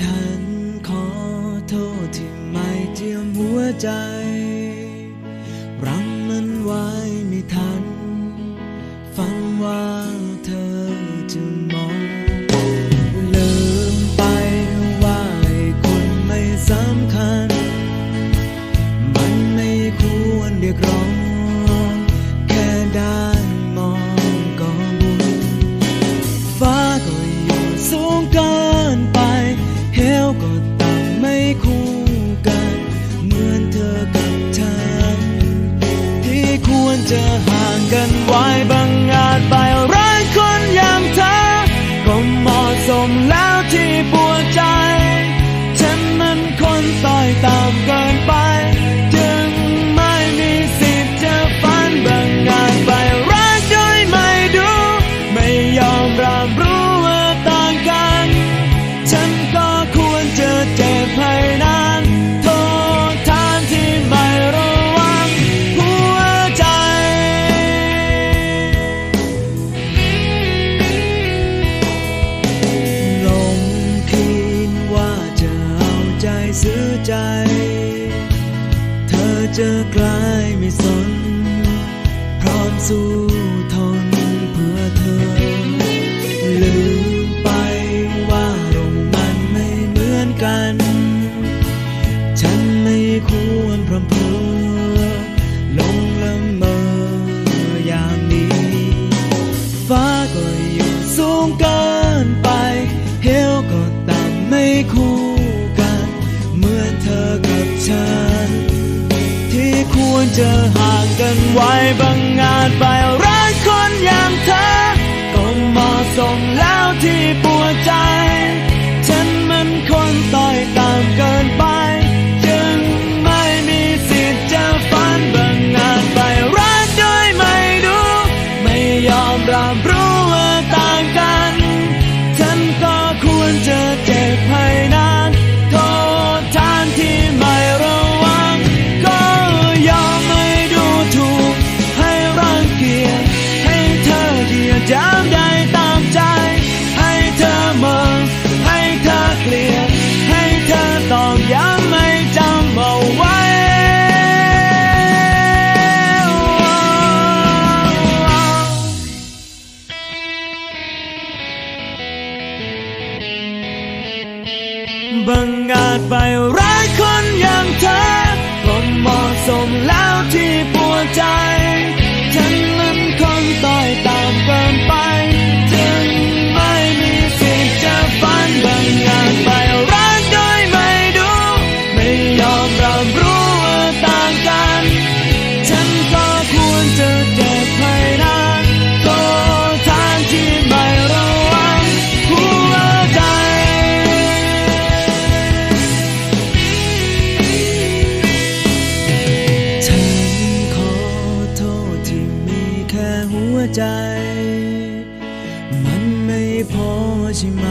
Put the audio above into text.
ฉันขอโทษที่ไม่เจียมหัวใจ จะห่างกันไว้บางอาจไปรักคนอย่างเธอก็เหมาะสมแล้วที่ปวดใจ ฉันนั้นคนต่อยตามเกินไป จอกลายไม่สน พร้อมสู้ ไหวบังงานไปรักคนอย่างเธอก็เหมาะสมแล้วที่ปวดใจ ฉันมันคนต่อยตามเกินไป จึงไม่มีสิทธิ์จะฝันบังงานไปรักโดยไม่ดูไม่ยอมรับรู้ บังอาจไปรักคนอย่างเธอผมเหมาะสมแล้วที่ปวดใจ ใจ มันไม่พอใช่ไหม